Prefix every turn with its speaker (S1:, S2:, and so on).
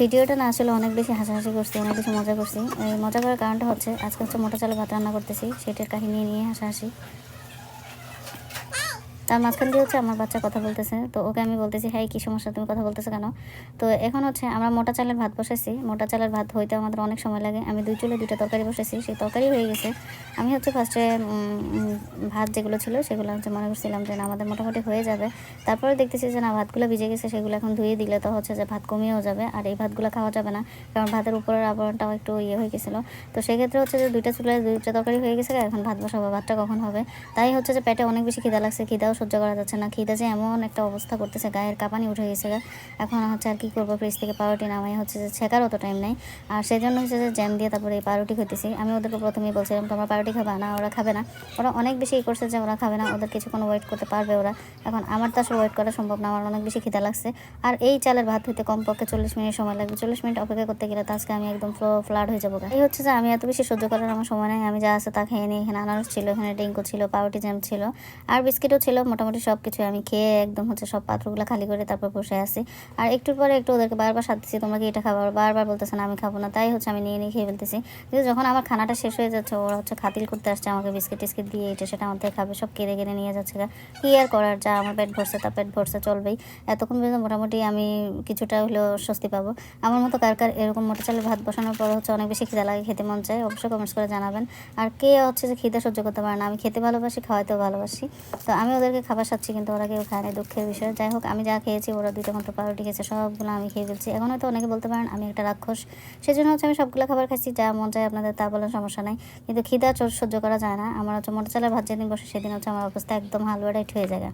S1: ভিডিওটা না আসলে অনেক বেশি হাসাহাসি করছি, অনেক বেশি মজা করছি। এই মজা করার কারণটা হচ্ছে, আজকে হচ্ছে মোটা চালে ভাত রান্না করতেছি, সেটার কাহিনী নিয়ে হাসাহাসি। তার মাঝখান দিয়ে হচ্ছে আমার বাচ্চা কথা বলতেছে। তো ওকে আমি বলতেছি হ্যাঁ কী সমস্যা? তুমি কথা বলতেছো কেন? তো এখন হচ্ছে আমরা মোটা চালের ভাত বসেছি মোটা চালের ভাত হইতে আমাদের অনেক সময় লাগে। আমি দুই চুলে দুইটা তরকারি বসেছি সেই তরকারি হয়ে গেছে। আমি হচ্ছে ফার্স্টে ভাত যেগুলো ছিল সেগুলো হচ্ছে মনে করছিলাম যে না, আমাদের মোটামুটি হয়ে যাবে। তারপরে দেখতেছি যে না, ভাতগুলো ভিজে গেছে, সেগুলো এখন ধুয়ে দিলে তো হচ্ছে যে ভাত কমিয়েও যাবে। আর এই ভাতগুলো খাওয়া যাবে না, কারণ ভাতের উপরের আবরণটাও একটু ইয়ে হয়ে গেছিল। তো সেক্ষেত্রে হচ্ছে যে দুইটা চুলে দুইটা তরকারি হয়ে গেছে এখন ভাত বসাবো, ভাতটা কখন হবে? তাই হচ্ছে যে পেটে অনেক বেশি খিদা লাগছে। খিদাও সহ্য করা যাচ্ছে না। খিদা যে এমন একটা অবস্থা করতেছে, গায়ের কাঁপানি উঠে গেছে। এখন হচ্ছে আর কি করব ফ্রিজ থেকে পাউরুটি নামাই, হচ্ছে যে ছেঁকার অত টাইম নেই। আর সেই জন্য হচ্ছে যে জ্যাম দিয়ে তারপরে এই পাউরুটি খেতেছি আমি ওদেরকে প্রথমেই বলছিলাম, তোমরা পাউরুটি খাবা না, ওরা খাবে না। ওরা অনেক বেশি ই করছে যে ওরা খাবে না, ওদের কিছুক্ষণ ওয়েট করতে পারবে ওরা। এখন আমার তো আসলে ওয়েট করা সম্ভব না, আমার অনেক বেশি খিদা লাগছে। আর এই চালের ভাত হইতে কমপক্ষে চল্লিশ মিনিট সময় লাগবে। চল্লিশ মিনিট অপেক্ষা করতে গেলে তো আজকে আমি একদম ফ্লো ফ্লাড হয়ে যাব। এই হচ্ছে যে আমি এত বেশি সহ্য করার আমার সময় নেই। আমি যা আছে তা খেয়ে নিই। এখানে আনারস ছিল, এখানে ডিঙ্কু ছিল, পাউরুটি জ্যাম ছিল, আর বিস্কিটও ছিল। মোটামুটি সব কিছু আমি খেয়ে একদম হচ্ছে সব পাত্রগুলো খালি করে তারপর বসে আছি। আর একটুর পরে একটু ওদেরকে বারবার সাথ দিচ্ছি, তোমরা কি এটা খাবার? বারবার বলতেছে, না, আমি খাব না। তাই হচ্ছে আমি নিয়ে নিয়ে খেয়ে ফেলতেছি। কিন্তু যখন আমার খানাটা শেষ হয়ে যাচ্ছে, ওরা হচ্ছে খাতিল করতে আসছে আমাকে বিস্কিট টিস্কিট দিয়ে, এটা সেটা থেকে খাবে, সব কেড়ে কেড়ে নিয়ে যাচ্ছে। কি আর করার, যা আমার পেট ভরছে তা পেট ভরছে, চলবেই। এতক্ষণ পর্যন্ত মোটামুটি আমি কিছুটা হলেও স্বস্তি পাবো। আমার মতো কার কার এরকম মোটা চালের ভাত বসানোর পর হচ্ছে অনেক বেশি খিদা লাগে, খেতে মন চায়, অবশ্যই কমেন্টস করে জানাবেন। আর কে হচ্ছে যে খিদে সহ্য করতে পারে না, আমি খেতে ভালোবাসি খাওয়াইতেও ভালোবাসি। তো আমি ওদেরকে খাবার সাচ্ছি কিন্তু ওরা কেউ খায় না, দুঃখের বিষয়। যাই হোক, আমি যা খেয়েছি, ওরা দুইটা মাত্র পাউরুটি খেয়েছে, সবগুলো আমি খেয়ে ফেলছি। এখন হয়তো অনেকে বলতে পারেন, আমি একটা রাক্ষস। সেই জন্য হচ্ছে আমি সবগুলো খাবার খাচ্ছি, যা মন চায় আপনাদের তা বলার সমস্যা নাই। কিন্তু খিদা চোর সহ্য করা যায় না। আমার হচ্ছে মোটর চালের ভাত যেদিন বসে, সেদিন হচ্ছে আমার অবস্থা একদম হালুয়া টাইট হয়ে যায়